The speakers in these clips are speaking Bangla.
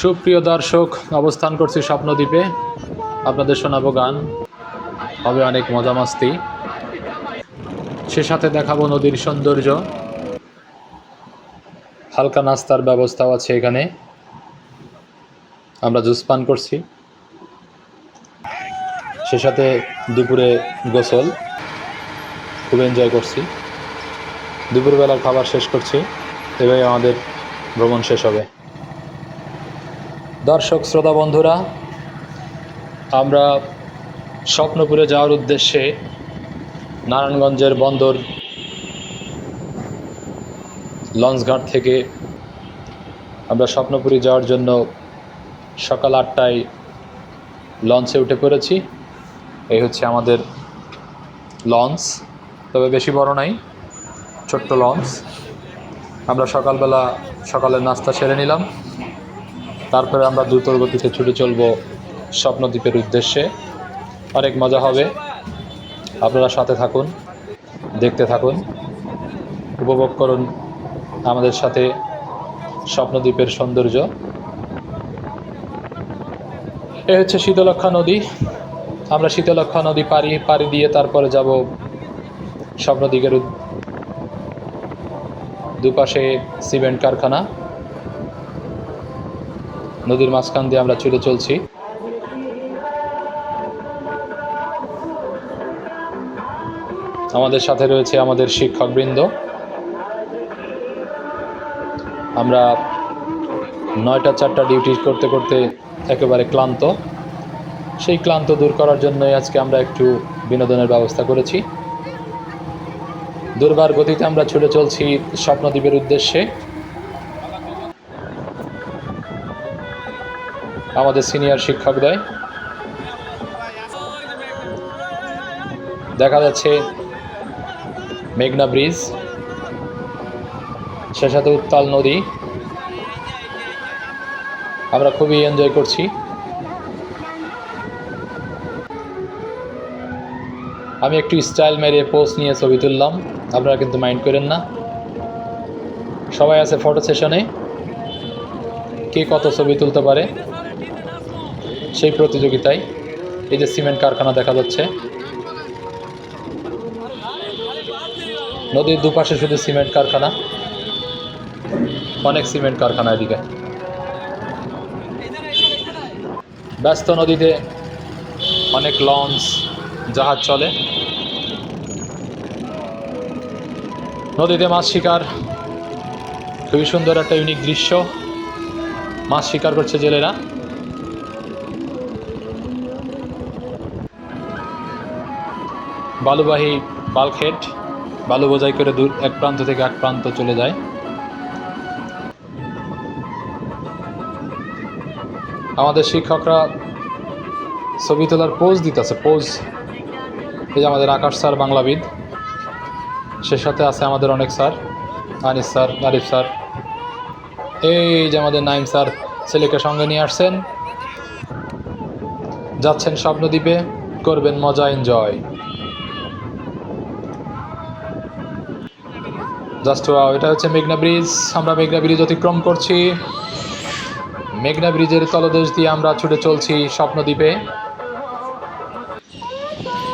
সুপ্রিয় দর্শক, অবস্থান করছি স্বপ্নদ্বীপে। আপনাদের শোনাবো গান। হবে অনেক মজা মাস্তি। সে সাথে দেখাবো নদীর সৌন্দর্য। হালকা নাস্তার ব্যবস্থাও আছে এখানে। আমরা জুস পান করছি। সে সাথে দুপুরে গোসল। খুব এনজয় করছি। দুপুরবেলার খাবার শেষ করছি। এভাবে আমাদের ভ্রমণ শেষ হবে। দর্শক, শ্রোতা বন্ধুরা, আমরা স্বপ্নপুরে যাওয়ার উদ্দেশ্যে নারায়ণগঞ্জের বন্দর লঞ্চঘাট থেকে আমরা স্বপ্নপুরি যাওয়ার জন্য সকাল আটটায় লঞ্চে উঠে পড়েছি। এই হচ্ছে আমাদের লঞ্চ, তবে বেশি বড় নাই, ছোট্ট লঞ্চ। আমরা সকালবেলা সকালের নাস্তা সেরে নিলাম। তারপরে আমরা দ্রুত গতিতে ছুটে চলবো স্বপ্নদ্বীপের উদ্দেশ্যে। অনেক মজা হবে। আপনারা সাথে থাকুন, দেখতে থাকুন, উপভোগ করুন আমাদের সাথে স্বপ্নদ্বীপের সৌন্দর্য। এ হচ্ছে শীতলক্ষা নদী। আমরা শীতলক্ষা নদী পাড়ি পাড়ি দিয়ে তারপরে যাব স্বপ্নদ্বীপের দুপাশে সিমেন্ট কারখানা। নদীর মাঝখান দিয়ে আমরা ছুটে চলছি। আমাদের সাথে রয়েছে আমাদের শিক্ষকবৃন্দ। আমরা নয়টা, চারটা ডিউটি করতে করতে একেবারে ক্লান্ত। সেই ক্লান্ত দূর করার জন্যই আজকে আমরা একটু বিনোদনের ব্যবস্থা করেছি। দুর্বার গতিতে আমরা ছুটে চলছি স্বপ্নদ্বীপের উদ্দেশ্যে। আমাদের সিনিয়র শিক্ষক দেয়। দেখা যাচ্ছে মেঘনা ব্রিজ সে সাথে উত্তাল নদী। আমরা খুবই এনজয় করছি। আমি একটু স্টাইল মেরে পোস্ট নিয়ে ছবি তুললাম। আপনারা কিন্তু মাইন্ড করেন না। সবাই আছে ফটো সেশনে। কে কত ছবি তুলতে পারে? সেই প্রতিযোগিতায় এই যে সিমেন্ট কারখানা দেখা যাচ্ছে। নদীর দুপাশে শুধু সিমেন্ট কারখানা, অনেক সিমেন্ট কারখানা এদিকে। ব্যস্ত নদীতে অনেক লঞ্চ, জাহাজ চলে। নদীতে মাছ শিকার, খুবই সুন্দর একটা ইউনিক দৃশ্য। মাছ শিকার করছে জেলেরা। বালুবাহী বালখেট, বালু বোঝাই করে দূর, এক প্রান্ত থেকে এক প্রান্ত চলে যায়। আমাদের শিক্ষকরা ছবি তোলার পোজ দিতেছে পোজ এই যে আমাদের আকাশ স্যার, বাংলাবিদ। সে সাথে আছে আমাদের অনেক sir, Anis sir Arif sir. এই যে আমাদের নাইম স্যার, ছেলেকে সঙ্গে নিয়ে আসছেন। যাচ্ছেন স্বপ্নদ্বীপে, করবেন মজা, এনজয়। জাস্ট এটা হচ্ছে মেঘনা ব্রিজ। আমরা মেঘনা ব্রিজ অতিক্রম করছি। মেঘনা ব্রিজের তলদেশ দিয়ে আমরা ছুটে চলছি স্বপ্নদ্বীপে।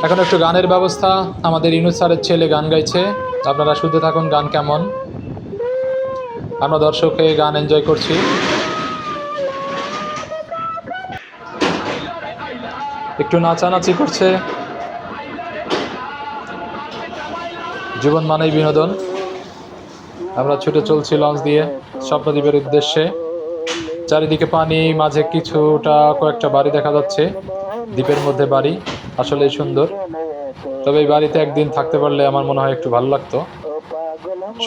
এখন একটু গানের ব্যবস্থা। আমাদের ইনুস স্যারের ছেলে গান গাইছে। আপনারা শুনতে থাকুন, গান কেমন। আমরা দর্শকে গান এনজয় করছি। একটু নাচানাচি করছে। জীবন মানেই বিনোদন। আমরা ছুটে চলছি লঞ্চ দিয়ে স্বপ্নদ্বীপের উদ্দেশ্যে। চারিদিকে পানি, মাঝে কিছুটা কয়েকটা বাড়ি দেখা যাচ্ছে। দ্বীপের মধ্যে বাড়ি আসলেই সুন্দর। তবে এই বাড়িতে একদিন থাকতে পারলে আমার মনে হয় একটু ভালো লাগতো।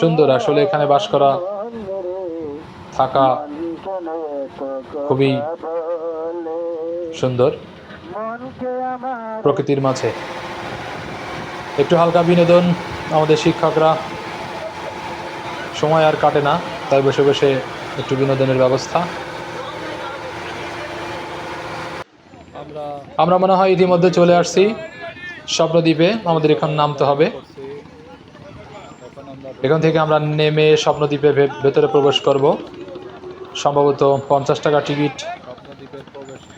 সুন্দর, আসলে এখানে বাস করা, থাকা খুবই সুন্দর প্রকৃতির মাঝে। একটু হালকা বিনোদন আমাদের শিক্ষকরা সময় আর কাটে না, তাই বসে বসে একটু বিনোদনের ব্যবস্থা। আমরা মনে হয় ইতিমধ্যে চলে আসছি স্বপ্নদ্বীপে, আমাদের এখন নামতে হবে। এখান থেকে আমরা নেমে স্বপ্নদ্বীপের ভেতরে প্রবেশ করব। সম্ভবত পঞ্চাশ টাকা টিকিট,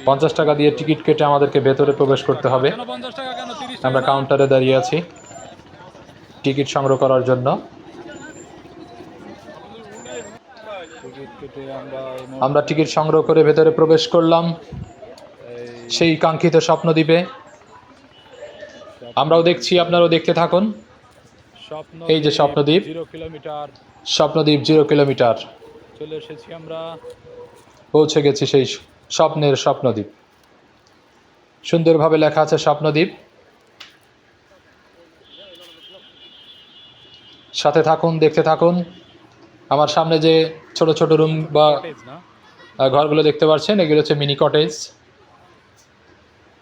পঞ্চাশ টাকা দিয়ে টিকিট কেটে আমাদেরকে ভেতরে প্রবেশ করতে হবে। আমরা কাউন্টারে দাঁড়িয়ে আছি। টিকিট সংগ্রহ করার জন্য টিকিট কেটে আমরা টিকিট সংগ্রহ করে ভেতরে প্রবেশ করলাম সেই কাঙ্ক্ষিত স্বপ্নদ্বীপে আমরাও দেখছি আপনারাও দেখতে থাকুন। এই যে Swapnadwip. Kilometre. Swapnadwip zero kilometre. চলে এসেছি আমরা। পৌঁছে গেছি সেই স্বপ্নের স্বপ্নদ্বীপ সুন্দরভাবে লেখা আছে স্বপ্নদ্বীপ সাথে থাকুন দেখতে থাকুন। আমার সামনে যে ছোট ছোট রুম বা ঘরগুলো দেখতে পাচ্ছেন, এগুলো হচ্ছে মিনি কটেজ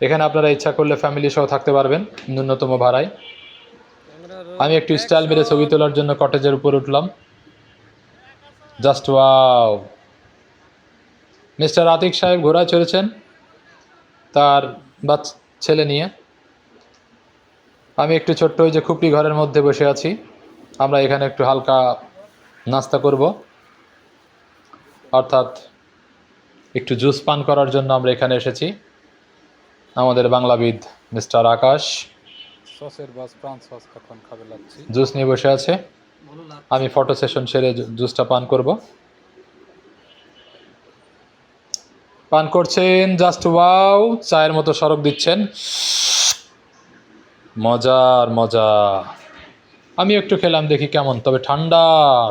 এখানে আপনারা ইচ্ছা করলে ফ্যামিলি সহ থাকতে পারবেন, ন্যূনতম ভাড়ায়। আমি একটু স্টাইল মেরে ছবি তোলার জন্য কটেজের উপর উঠলাম। জাস্ট ওয়াও মিস্টার আতিক সাহেব ঘোড়ায় চড়েছেন, তার বাচ ছেলে নিয়ে। আমি একটু ছোট্ট ওই যে খুপড়ি ঘরের মধ্যে বসে আছি। আমরা এখানে একটু হালকা নাস্তা করব। অর্থাৎ একটু জুস পান করার জন্য আমরা এখানে এসেছি। আমাদের বাংলাবিদ মিস্টার আকাশ। সসের বাস ফ্রান্স সস এখন খাবে লাগছি জুস নিয়ে বসে আছে। আমি ফটো সেশন সেরে জুসটা পান করব। পান করছেন জাস্ট ওয়াও চায়ের মতো সরক দিচ্ছেন। মজার মজা আমি একটু খেলাম দেখি কেমন। তবে ঠান্ডা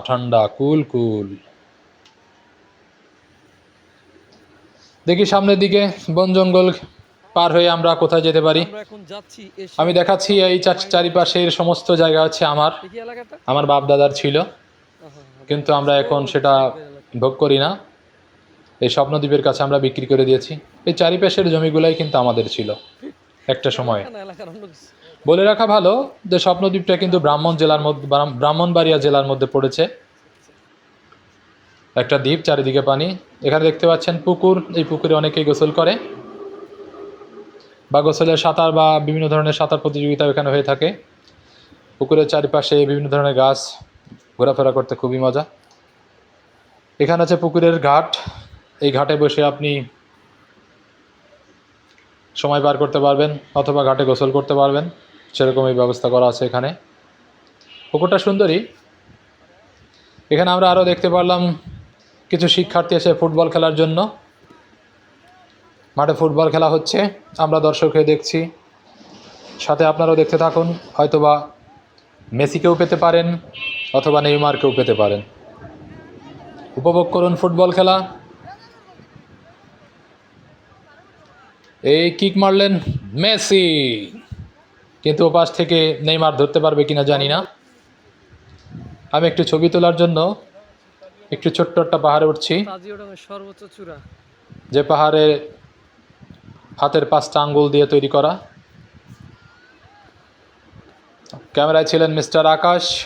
ঠান্ডা কুল কুল। দেখি সামনের দিকে বন জঙ্গল পার হয়ে আমরা কোথায় যেতে পারি। আমি দেখাচ্ছি এই চার- চারিপাশের সমস্ত জায়গা হচ্ছে আমার। আমার বাপ দাদার ছিল কিন্তু আমরা এখন সেটা ভোগ করি না। এই স্বপ্নদ্বীপের কাছে আমরা বিক্রি করে দিয়েছি। এই চারিপাশের জমিগুলাই কিন্তু আমাদের ছিল। একটা সময়। বলে রাখা ভালো যে স্বপ্নদ্বীপটা কিন্তু ব্রাহ্মণ জেলার মধ্যে ব্রাহ্মণবাড়িয়া জেলার মধ্যে পড়েছে। একটা দ্বীপ, চারিদিকে পানি। এখানে দেখতে পাচ্ছেন পুকুর। এই পুকুরে অনেকেই গোসল করে বা গোসলের সাঁতার বা বিভিন্ন ধরনের সাঁতার প্রতিযোগিতা এখানে হয়ে থাকে। পুকুরের চারিপাশে বিভিন্ন ধরনের গাছ ঘোরাফেরা করতে খুবই মজা। এখানে আছে পুকুরের ঘাট। এই ঘাটে বসে আপনি সময় পার করতে পারবেন অথবা ঘাটে গোসল করতে পারবেন। সেরকমই ব্যবস্থা করা আছে এখানে। পুকুরটা সুন্দরী। এখানে আমরা আরও দেখতে পারলাম কিছু শিক্ষার্থী এসে ফুটবল খেলার জন্য। মাঠে ফুটবল খেলা হচ্ছে, আমরা দর্শক হয়ে দেখছি। সাথে আপনারাও দেখতে থাকুন, হয়তোবা মেসিকেও পেতে পারেন অথবা নেইমারকেও পেতে পারেন। উপভোগ করুন ফুটবল খেলা। এই কিক মারলেন মেসি। কিন্তু ওপাশ থেকে নেইমার ধরতে পারবে কিনা জানি না। আমি একটু ছবি তোলার জন্য একটু ছোট্ট একটা পাহাড়ে উঠছি। যে পাহাড়ে হাতের পাঁচটা আঙ্গুল দিয়ে তৈরি করা। ক্যামেরায় ছিলেন মিস্টার আকাশ।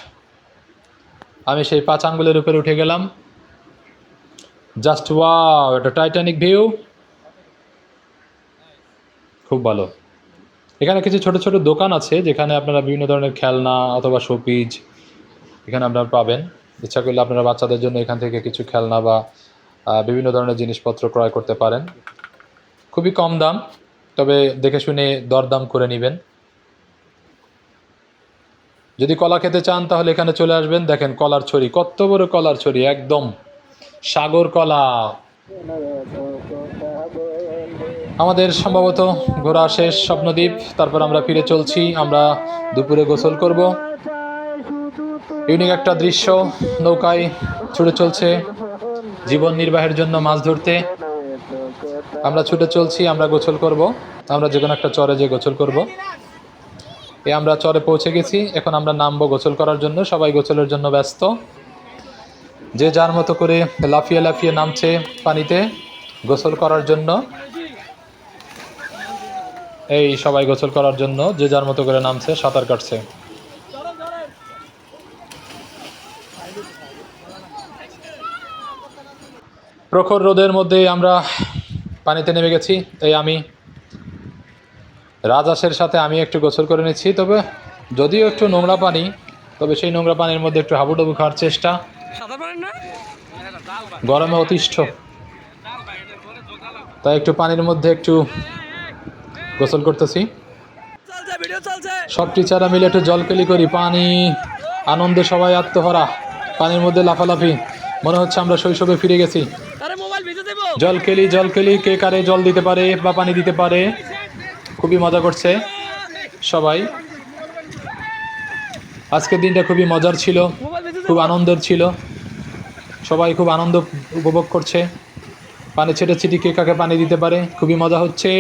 আমি সেই পাঁচ আঙ্গুলের উপরে উঠে গেলাম। জাস্ট ওয়াও, এটা টাইটানিক ভিউ। খুব ভালো। এখানে কিছু ছোট ছোট দোকান আছে যেখানে আপনারা বিভিন্ন ধরনের খেলনা অথবা শোপিজ এখানে আপনারা পাবেন। ইচ্ছা করলে আপনারা বাচ্চাদের জন্য এখান থেকে কিছু খেলনা বা বিভিন্ন ধরনের জিনিসপত্র ক্রয় করতে পারেন। খুবই কম দাম, তবে দেখে শুনে দরদাম করে নেবেন। যদি কলা খেতে চান তাহলে এখানে চলে আসবেন। দেখেন কলার ছড়ি, কত বড় কলার ছড়ি, একদম সাগর কলা। আমাদের সম্ভবত ঘোরা শেষ স্বপ্নদ্বীপ, তারপর আমরা ফিরে চলছি, আমরা দুপুরে গোসল করব। ইউনিক একটা দৃশ্য, নৌকায় ছুটে চলছে জীবন নির্বাহের জন্য মাছ ধরতে। আমরা ছুটে চলছি, আমরা গোসল করব, আমরা যে কোনো একটা চরে যে গোসল করব। এ আমরা চরে পৌঁছে গেছি, এখন আমরা নামবো গোসল করার জন্য, সবাই গোসলের জন্য ব্যস্ত। যে যার মতো করে লাফিয়ে লাফিয়ে নামছে পানিতে গোসল করার জন্য। এই সবাই গোসল করার জন্য যে যার মতো করে নামছে সাঁতার কাটছে। প্রখর রোদের মধ্যে আমরা পানিতে নেমে গেছি। এই আমি রাজাসের সাথে আমি একটু গোসল করে নিচ্ছি তবে যদিও একটু নোংরা পানি তবে সেই নোংরা পানির মধ্যে একটু হাবুডুবু খাওয়ার চেষ্টা। গরমে অতিষ্ঠ। তাই একটু পানির মধ্যে একটু গোসল করতেছি। সব টিচাররা মিলে একটু জল জলকেলি করি পানি আনন্দে সবাই আত্মহরা পানির মধ্যে লাফালাফি। মনে হচ্ছে আমরা শৈশবে ফিরে গেছি। জল খেলি জল খেলি কে কারে জল দিতে পারে বা পানি দিতে পারে খুবই মজা করছে সবাই। আজকের দিনটা খুবই মজার ছিল খুব আনন্দের ছিল। সবাই খুব আনন্দ উপভোগ করছে। পানি ছেটে ছিটি কে কাকে পানি দিতে পারে খুবই মজা হচ্ছে।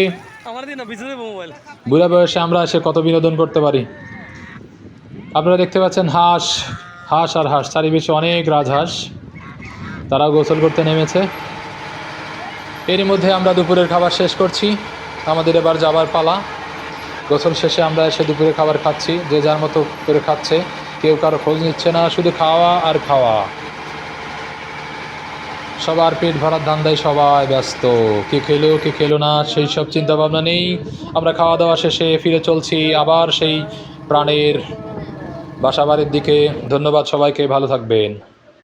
বুড়া বয়সে আমরা এসে কত বিনোদন করতে পারি? আপনারা দেখতে পাচ্ছেন হাঁস হাঁস আর হাঁস চারিবেশে অনেক রাজহাঁস। তারা গোসল করতে নেমেছে। এরই মধ্যে আমরা দুপুরের খাবার শেষ করছি। আমাদের এবার যাবার পালা। গোসল শেষে আমরা এসে দুপুরে খাবার খাচ্ছি। যে যার মতো করে খাচ্ছে। কেউ কারও খোঁজ নিচ্ছে না, শুধু খাওয়া আর খাওয়া। সবার পেট ভরার ধান্দায় সবাই ব্যস্ত। কে খেলো কে খেলো না, সেই সব চিন্তা ভাবনা নেই। আমরা খাওয়া দাওয়া শেষে ফিরে চলছি আবার সেই প্রাণের বাসাবাড়ির দিকে। ধন্যবাদ সবাইকে, ভালো থাকবেন।